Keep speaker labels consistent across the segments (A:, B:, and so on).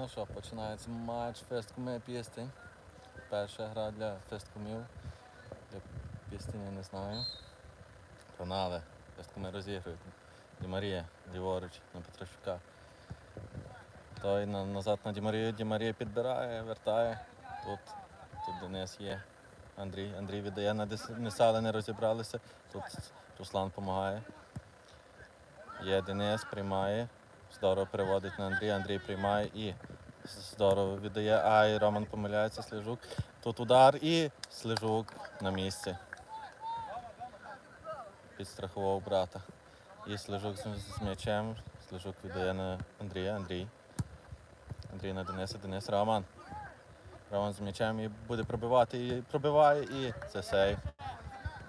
A: Ну що, починається матч Фесткоми Пістень. Перша гра для Фесткомів. Для Пістень я не знаю. Погнали. Фесткоми розігрують. Ді Марія, ліворуч на Петрощука. Той на, назад на Ді Марію. Ді Марія підбирає, вертає. Тут, тут Денис є. Андрій, Андрій віддає на Дениса, не розібралися. Тут Руслан допомагає. Є Денис, приймає. Здорово переводить на Андрія. Андрій приймає і здорово віддає. Ай, Роман помиляється, Слежук. Тут удар і Слежук на місці. Підстрахував брата. І Слежук з, з м'ячем. Слежук віддає на Андрія. Андрій. Андрій на Дениса. Денис Роман. Роман з м'ячем і буде пробивати. І пробиває, і це сейв.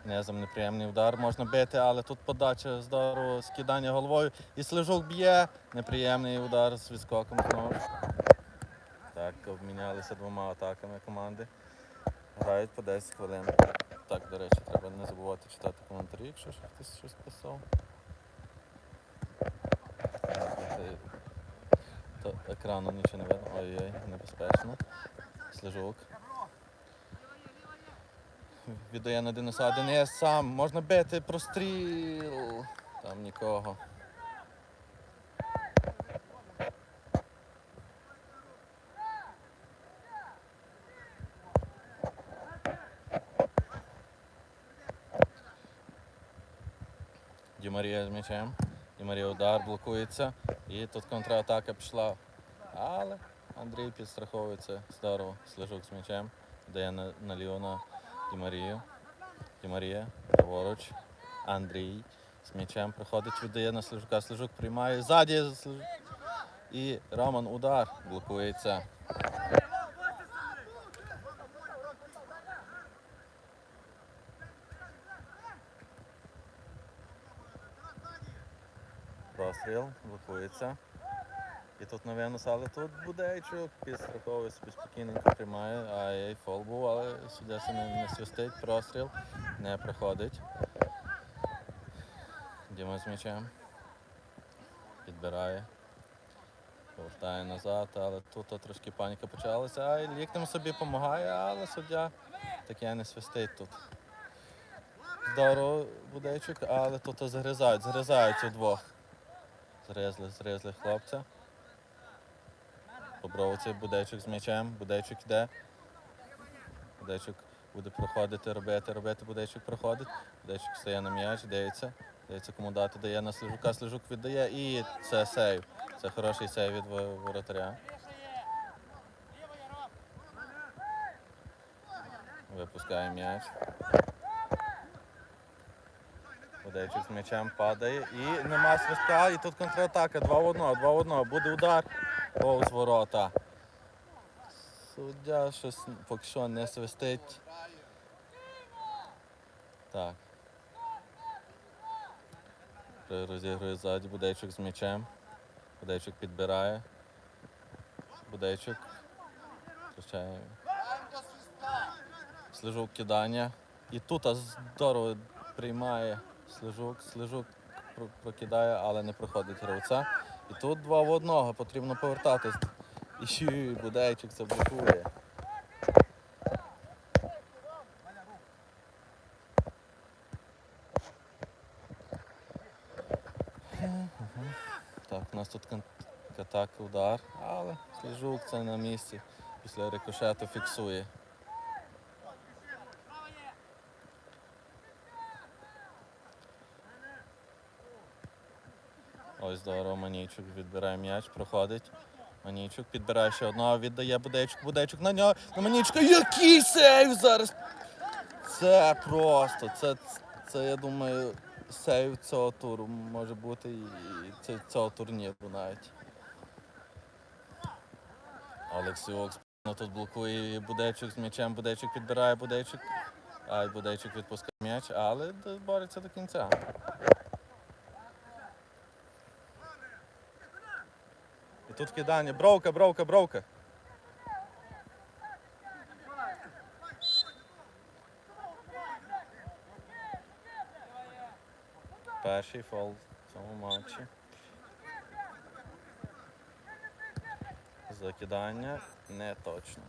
A: Низом неприємний удар можна бити, але тут подача здорово, скидання головою. І Слежук б'є. Неприємний удар з відскоком знову. Обмінялися двома атаками команди. Грають по 10 хвилин. Так, до речі, треба не забувати читати коментарі, якщо хтось щось писав. Екрану нічого не видно. Ой-ой, небезпечно. Слежук. Віддає на Дениса. Денис сам. Можна бити простріл. Там нікого. Марія з м'ячем. Ді Марія удар блокується. І тут контратака пішла. Але Андрій підстраховується здорово. Слежук з м'ячем. Дає на, на Ді Марію. Ді Марія, праворуч. Андрій з м'ячем проходить, віддає на Слежука. Слежук приймає ззаді. І Роман удар блокується. Простріл блокується. І тут винос, але тут Будейчук підстраховує собі спокійненько тримає, а й фол був, але суддя не, не свистить, простріл не проходить. Діма з м'ячем. Підбирає. Повертає назад, але тут трошки паніка почалася. А ліктем собі допомагає, але суддя таке не свистить тут. Здорово Будейчук, але тут згризають, згризають удвох. Зрезли, зрезли хлопця. Бобровці, Будейчук з м'ячем, Будейчук йде. Будейчук буде проходити, робити, робити, Будейчук проходить. Будейчук стає на м'яч, дивиться. Дивиться, кому дати, дає на Слежука, Слежук віддає і це сейв. Це хороший сейв від воротаря. Випускає м'яч. Будейчук з м'ячем падає і нема свистка, і тут контратака. Два в одного, два в одного. Буде удар повз ворота. Суддя щось поки що не свистить. Так. Розігрує ззаді, Будейчук з м'ячем. Будейчук підбирає. Будейчук. Втрачає. Слежук кидання. І тут здорово приймає Слежук. Слежук прокидає, але не проходить гравця. І тут два в одного, потрібно повертатись. І Будейчик це блокує. Так, у нас тут атака удар, але Слежук це на місці. Після рикошету фіксує. Здорово, Манійчук відбирає м'яч, проходить. Манійчук підбирає ще одного, віддає Будейчук, Будейчук на нього. На Манійчука. Який сейв зараз! Це просто, це, це я думаю, сейв цього туру може бути і цього турніру навіть. Олексіок спокійно тут блокує і Будейчук з м'ячем, Будейчук підбирає Будейчук. Ай, Будейчук відпускає м'яч, але бореться до кінця. Тут кидання. Бровка, бровка, бровка. Перший фол в цьому матчі. Закидання не точно.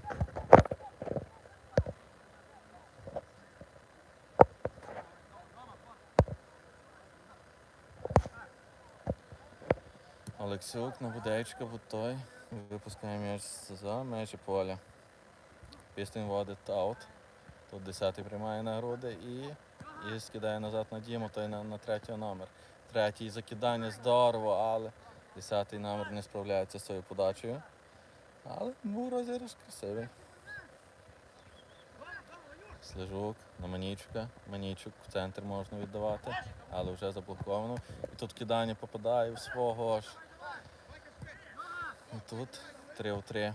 A: Олексюк на будечка, той випускає м'яч за межі поля. Пістин водить аут. Тут 10-й приймає на груди і, і скидає назад на Діму, той на, на третій номер. Третій закидання здорово, але 10-й номер не справляється з цією подачею. Але був розіграш красивий. Слежук на Манічука. Манічук в центр можна віддавати, але вже заблоковано. І тут кидання попадає в свого ж. І тут 3 у 3.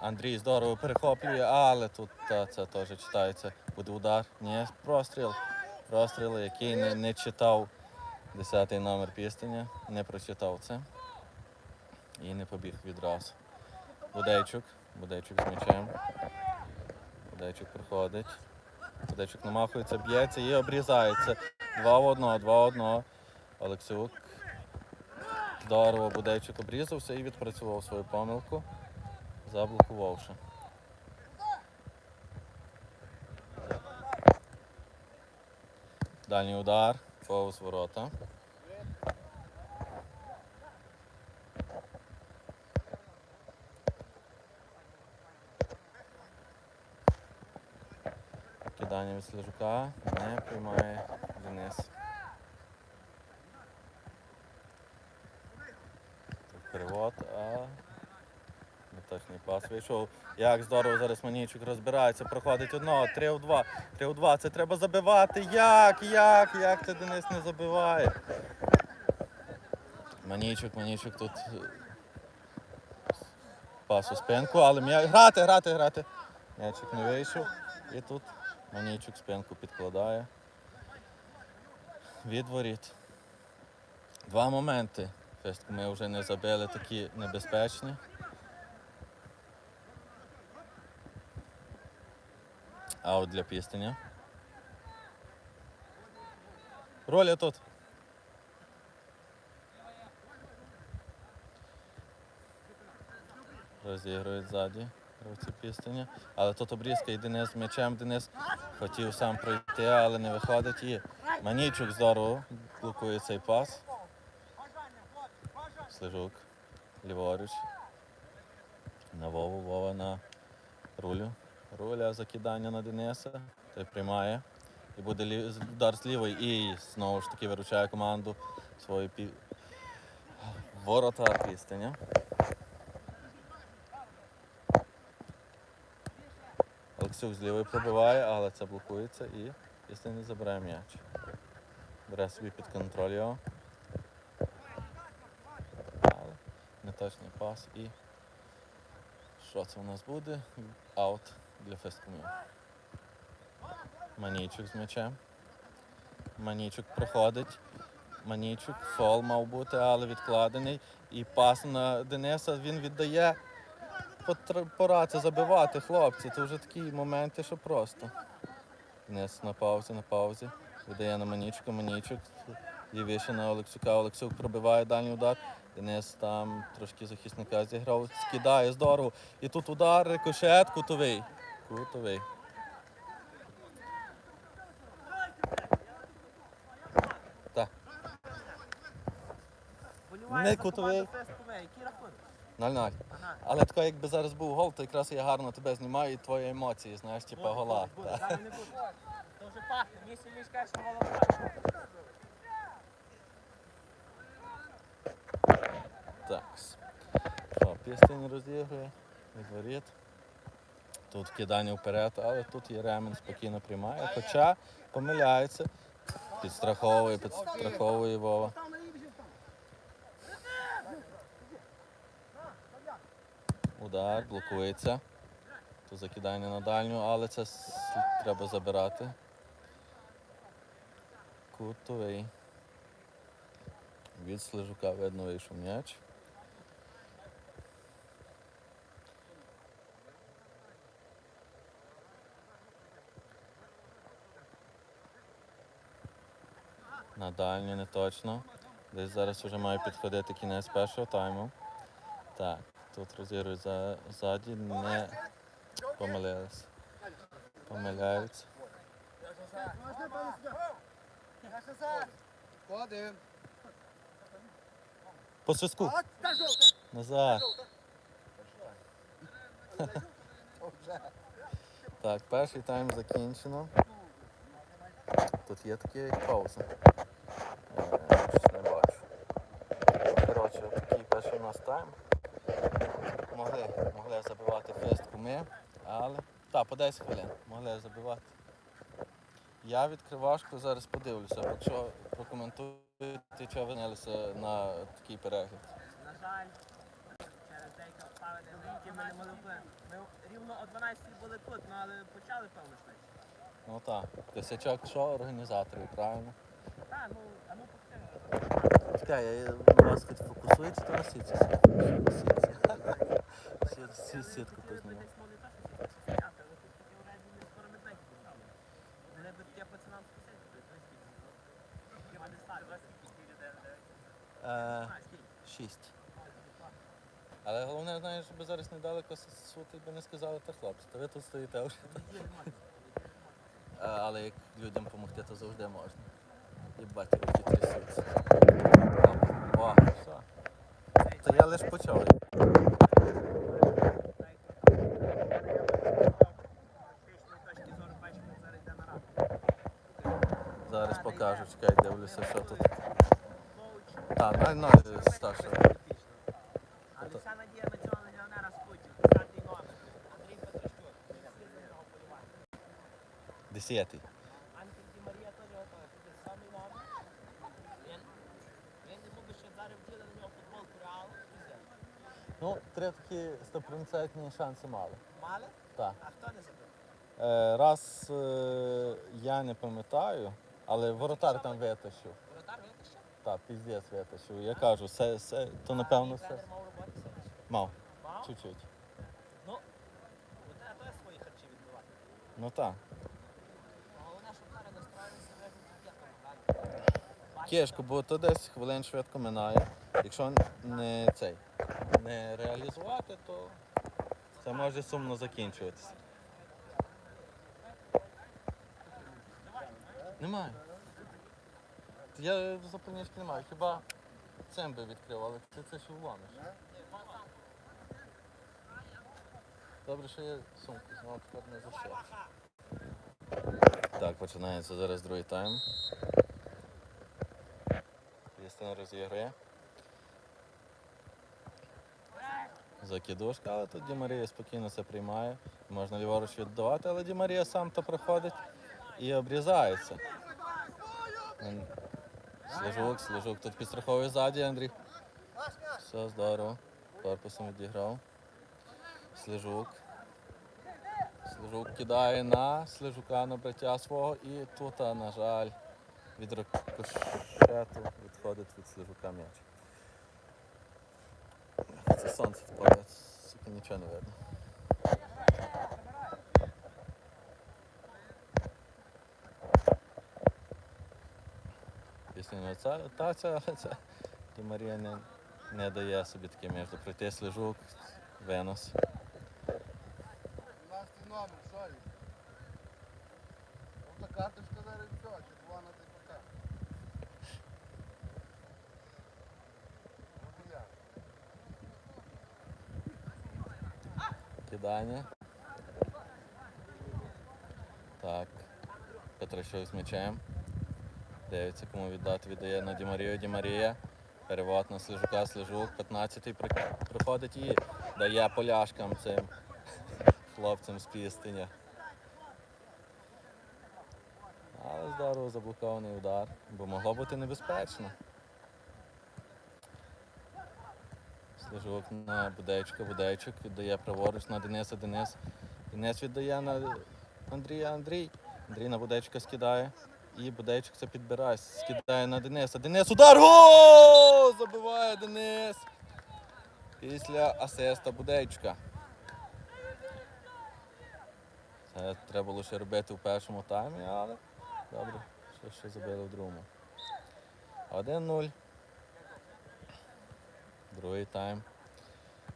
A: Андрій здорово перехоплює, але тут та, це теж читається. Буде удар. Ні, простріл. Простріл, який не, не читав 10-й номер пістення, не прочитав це. І не побіг відразу. Будейчук. Будейчук з м'ячем. Будейчук приходить. Будейчук намахується, б'ється і обрізається. Два в одного, два в одного. Олексюк. Здорово, Будейчук обрізався і відпрацював свою помилку, заблокувавши. Дальній удар, повз ворота. Кидання від Слежука не приймає Денис. Тут перевод, а неточний пас вийшов. Як здорово зараз Манічук розбирається, проходить одного, 3 в 2, 3 в 2. Це треба забивати. Як, як, як це Денис не забиває? Манічук, Манічук тут пас у спинку, але м'я... грати, грати, грати. М'ячик не вийшов. І тут Манічук спинку підкладає. Від воріт. Два моменти. Ми вже не забили такі небезпечні. Аут для пістення. Роля тут. Розігрують ззаді гравці пістення. Але тут обрізка і Денис м'ячем. Денис хотів сам пройти, але не виходить. І Манічук здорово блокує цей пас. Слежук. Ліворуч. На Вову, Вова на рулю. Руля закидання на Дениса. Той приймає. І буде лі- удар з. І знову ж таки виручає команду свої пі... ворота пістення. Олексюк з пробиває, але це блокується і після не забирає м'яч. Бере собі під контроль його. Але неточний пас і що це у нас буде? Аут для фесткомів. Манічук з м'ячем. Манічук проходить. Манічук, фол мав бути, але відкладений. І пас на Дениса він віддає. Пора це забивати, хлопці. Це вже такі моменти, що просто. Денис на паузі, на паузі. Віддає на Манічука, Манічук. Лівіше на Олексюка. Олексюк пробиває дальній удар. Денис там трошки захисника зіграв, скидає здорово. І тут удар, рикошет, кутовий. Кутовий. Так, Не кутовий. 0-0.
B: Ага.
A: Але тако, якби зараз був гол, то якраз я гарно тебе знімаю і твої емоції, знаєш, типа гола. Та.
B: Зараз не буде. То вже пахне. Мені сильніше каже, що голова.
A: Так. Що, пістень розігрує від воріт. Тут кидання вперед, але тут Єремен спокійно приймає. Хоча помиляється. Підстраховує, підстраховує Вова. Удар, блокується. Тут закидання на дальню, але це треба забирати. Кутовий. Від Слежука видно вийшов м'яч. На дальню не точно. Десь зараз вже має підходити кінець першого тайму. Так, тут розігрують за, ззаді, не помилились. Помиляються. По свистку. Назад. Так, перший тайм закінчено. Тут є такі пауза. Е, щось не бачу. Коротше, такий перший у нас тайм. Могли, забивати фестку ми, але. Так, по 10 хвилин могли забивати. Я відкривашку зараз подивлюся, якщо прокоментуєте, що винялися на такий перегляд.
B: На жаль, через деякі обставини лінки ми не могли. б- Ми рівно о 12 були тут, ну, але почали певно швидше.
A: Ну так. Косячок що організаторів, правильно?
B: Так, ну, а ну покажи.
A: Чекай, я на вас то на сітці? Сітку сітку познімав. Е? Шість. Але головне, знаєш, щоб зараз недалеко сути би не сказали, та хлопці, то ви тут стоїте вже. Е, Але як людям допомогти, то завжди можна. І руки трясуться. Це я лише почав.
B: Зараз
A: покажу, чекай, дивлюся, що тут. Так, най най старша.
B: Але вся надія на цього легіонера скучив. Десятий номер. Андрій.
A: Десятий.
B: Анкель Ді Марія теж готовий. Це самий номер. Він, він йому би ще зараз вділи на нього футболку Реалу і взяв.
A: Ну, такі стопроцентні шанси мали.
B: Мали?
A: Так.
B: А хто не забив?
A: Е, раз е, я не пам'ятаю, але воротар там витащив.
B: Воротар витащив?
A: Так, піздець витащив. Я кажу, все, все, то напевно все.
B: тренер мав роботи сьогодні?
A: Мав,
B: Мав?
A: чуть-чуть.
B: Ну, у тебе теж свої харчі відбивати.
A: Ну так.
B: Головне, щоб зараз
A: Кішку, бо то десь хвилин швидко минає. Якщо не цей не реалізувати, то це може сумно закінчуватися. Немає. Я запальнички не маю. Хіба цим би відкрив, але це, це ще вломиш. Добре, що є сумку, знову тепер не зашив. Так, починається зараз другий тайм. Єстина розігрує. Закидушка, але тут Ді Марія спокійно це приймає. Можна ліворуч віддавати, але Ді Марія сам то проходить і обрізається. Служук, служук тут підстраховує ззаді, Андрій. Все здорово. Корпусом відіграв. Слежук. Слежук кидає на слежука на браття свого і тут, на жаль, від рикошету відходить від слежука м'яч. Це сонце впадає, сука, нічого не видно. Після нього та це, але це. Марія не, не дає собі таке між пройти слежук, винос.
C: 12 номер, карточка зараз червона та й пока. Ну, я.
A: Кидання. Так. Петрощук з м'ячем. Дивиться, кому віддати, віддає на Дімарію. Дімарія. Перевод на Слежука, Слежук. 15-й приходить і дає поляшкам цим хлопцям з пістиня. Але здорово заблокований удар, бо могло бути небезпечно. Слежук на Будейчика, Будейчик віддає праворуч на Дениса, Денис. Денис віддає на Андрія, Андрій. Андрій на Будейчика скидає. І Будейчик це підбирає, скидає на Дениса. Денис удар! Гол! Забиває Денис. Після асиста Будейчика. Це треба було ще робити в першому таймі, але добре, що ще забили в другому. 1-0. Другий тайм.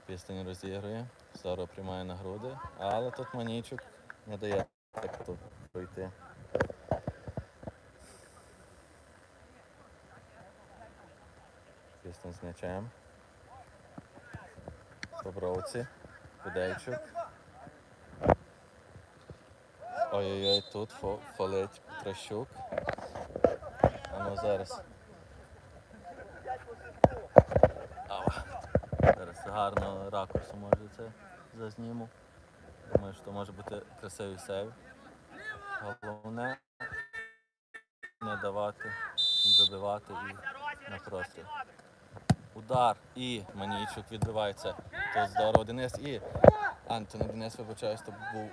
A: Пістень розігрує. Здорово приймає на груди. Але тут манічук не дає так тут пройти. Пістень з м'ячем. Бобровці. Кудейчук. Ой-ой-ой, тут фо- фолить Петрощук. А ну зараз. Гарно ракурсу може це зазніму. Думаю, що може бути красивий сейв. Головне не давати, добивати і на простріл. Удар і Манійчук відбивається. Тут здорово Денис і Антон Денис, вибачаюсь, то був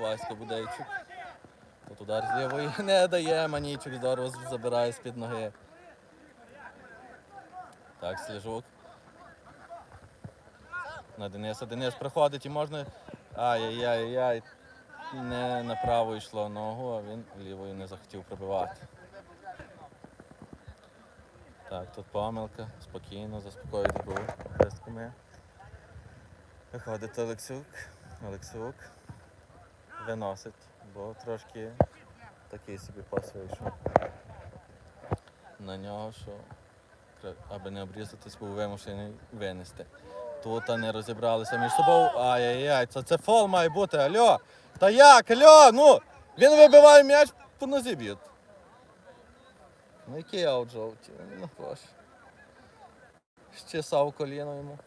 A: Васька Будейчук. Тут удар з лівої не дає Манійчук, здорово забирає з-під ноги. Так, Сліжук. На Дениса. Денис приходить і можна. Ай-яй-яй-яй. Не направо йшло ногу, а він лівою не захотів пробивати. Так, тут помилка, спокійно, заспокоїть гру хрестками. Виходить Олексюк. Олексюк виносить, бо трошки такий собі пас. На нього, що аби не обрізатись, був вимушений винести. Тут не розібралися між собою. Ай-яй-яй, це, це фол має бути, альо! Та як, альо? Ну! Він вибиває м'яч, по нозі б'ють. Ну який аут жовті? Ну боже. Щесав коліно йому.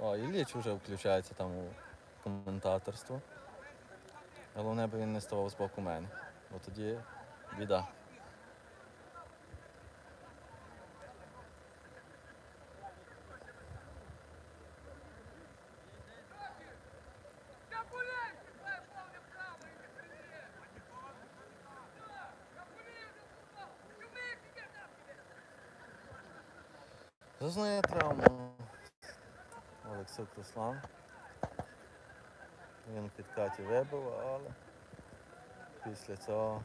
A: О, і Ліч вже включається там у коментаторство. Головне, би він не ставав з боку мене. Бо тоді біда. Зазнає травму. Олексюк Руслан. Він в підкаті вибив, але після цього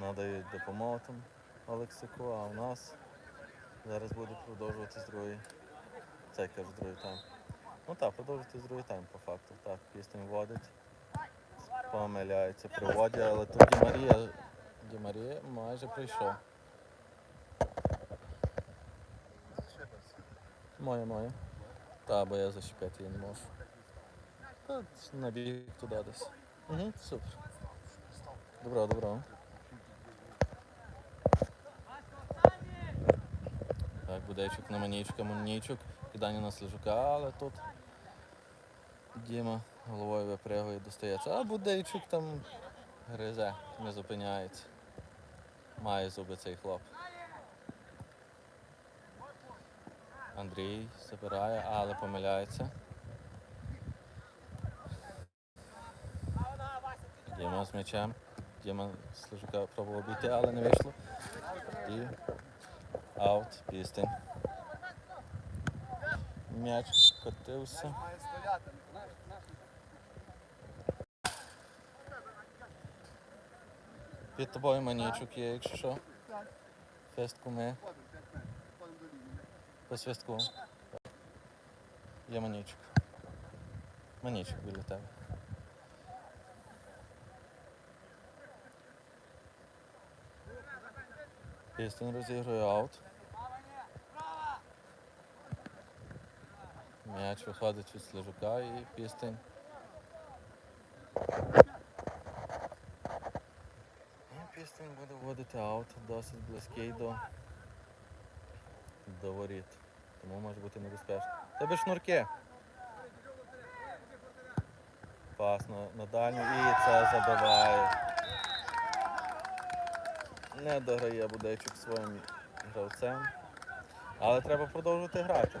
A: надають допомогу там Олексику, а у нас зараз буде продовжуватись другий. Це кажу другий тайм. Ну так, продовжуватись другий тайм по факту. Так, пісню вводить. Помиляється при вводі, але тут Ді Марія, Ді Марія майже прийшов. Моє, моє. Та, бо я защепити її не можу. Та на бік туди десь. Угу, супер. Добро, добро. Так, Будейчук на манічка, манічук, кидання на слежука, але тут Діма головою випрягує, достається. А Будейчук там гризе, не зупиняється. Має зуби цей хлоп. Андрій забирає, але помиляється. Діма з м'ячем. Діма Служука пробував обійти, але не вийшло. І аут, пістень. М'яч котився.
C: Має стояти.
A: Під тобою манічук є, якщо що. Фестку ми
C: Ходимо, п'ять метрів. Ходимо до лінії.
A: по свистку. Є манічук. Манічук біля тебе. Пістень розігрує аут. М'яч виходить від слежука і пістень. Пістень буде вводити аут, досить близький до, до воріт. Тому може бути небезпечно. Тебе шнурки. Пас на, на дальню і це забиває. Не дограє Будейчук своїм гравцем. Але треба продовжувати грати.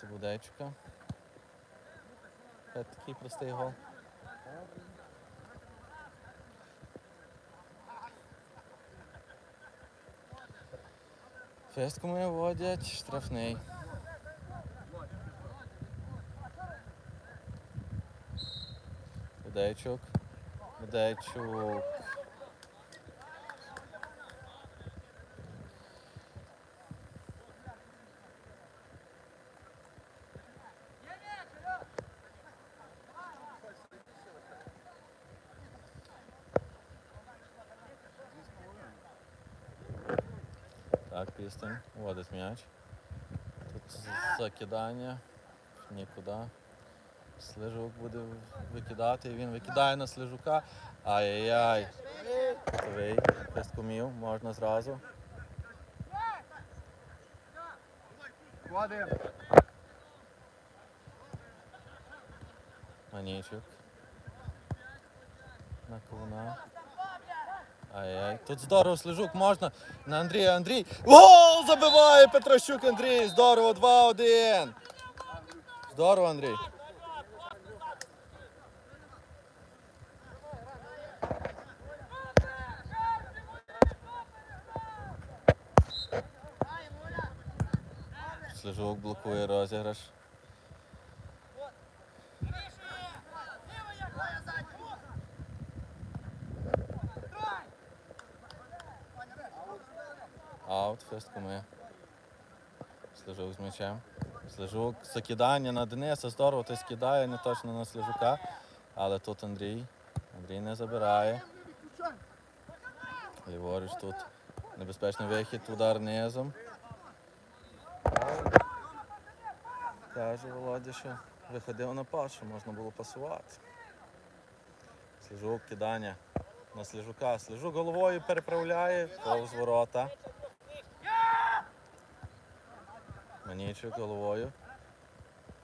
A: проти Будайчука. Е, такий простий гол. Фестку ми водять, штрафний. Будайчук. Будайчук Так. Водить м'яч. Тут закидання. Нікуди. Слежук буде викидати. Він викидає на слежука. Ай-яй-яй. Твій пескомів, можна зразу.
C: Вадим.
A: Манічук. На ковна. Ай-яй. Тут здорово слежук можна. На Андрія Андрій. Гол забиває Петрощук Андрій. Здорово, 2-1. Здорово, Андрій. Слежук блокує розіграш. Аут, фесткоми. Слежук з м'ячем. Слежук, закидання на Дениса, здорово, той скидає не точно на Слежука. Але тут Андрій. Андрій не забирає. Ліворуч тут небезпечний вихід, удар низом. Каже Володя, що виходив на що можна було пасувати. Слежук, кидання на Слежука. Слежук головою переправляє повз ворота. Манічук головою.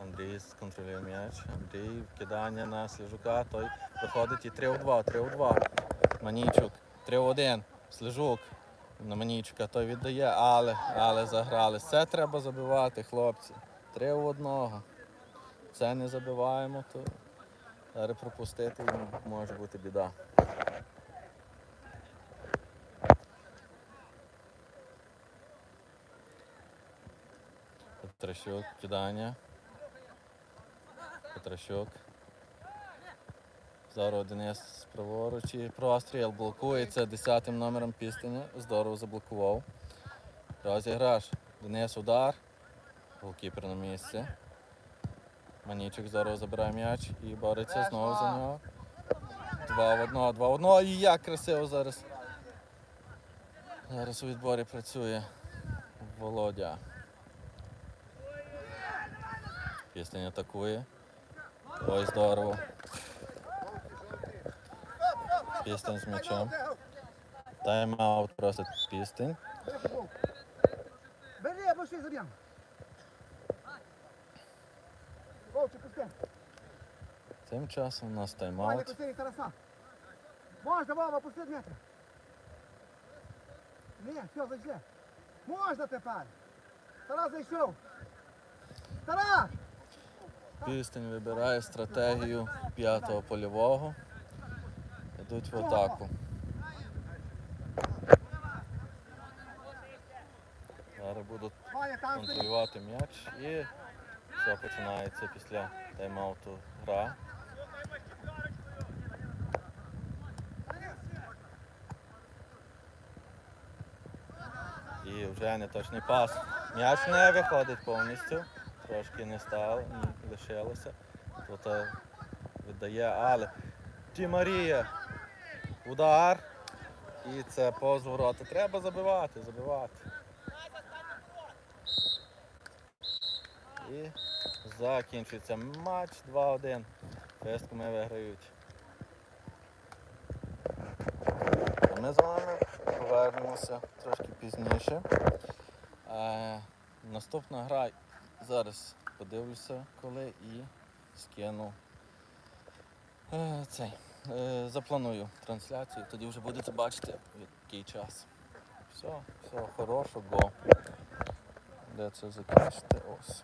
A: Андрій контролює м'яч. Андрій кидання на Слежука. Той виходить і 3 в 2, 3 в 2. Манічук, 3 в 1. Слежук на Манічука. Той віддає, але, але заграли. Це треба забивати, хлопці. 3 в 1. Це не забиваємо, то пропустити може бути біда. Петрощук, кидання. Петрощук. Здорово Денис праворуч і простріл блокується 10-м номером пістині. Здорово заблокував. Розіграш. Денис удар. Голкіпер на місці. Манічик здорово забирає м'яч і бореться знову за нього. Два в одного, два в одного. І як красиво зараз. Зараз у відборі працює Володя. Пістень атакує. Ой, здорово. Пістень з м'ячем. Тайм-аут просить пістень.
C: Бери, або ще заб'ємо.
A: Тим часом у нас тайм-аут.
C: Можна, Вова, пусти метр. Ні, все, зайшли. Можна тепер. Тарас зайшов. Тарас!
A: Пістень вибирає стратегію п'ятого польового. Йдуть в атаку. Зараз будуть контролювати м'яч і все починається після тайм-ауту гра. І вже неточний пас. М'яч не виходить повністю. Трошки не стало, ні, лишилося. Тут е, віддає, але Ті Марія. Удар. І це повз ворота. Треба забивати, забивати. І закінчується матч 2-1. Фесткоми виграють. Ми з вами повернемося трошки пізніше. Е, наступна гра зараз подивлюся, коли і скину е, цей. Е, запланую трансляцію, тоді вже будете бачити, в який час. Все, всього хорошого. Де це закінчити? Ось.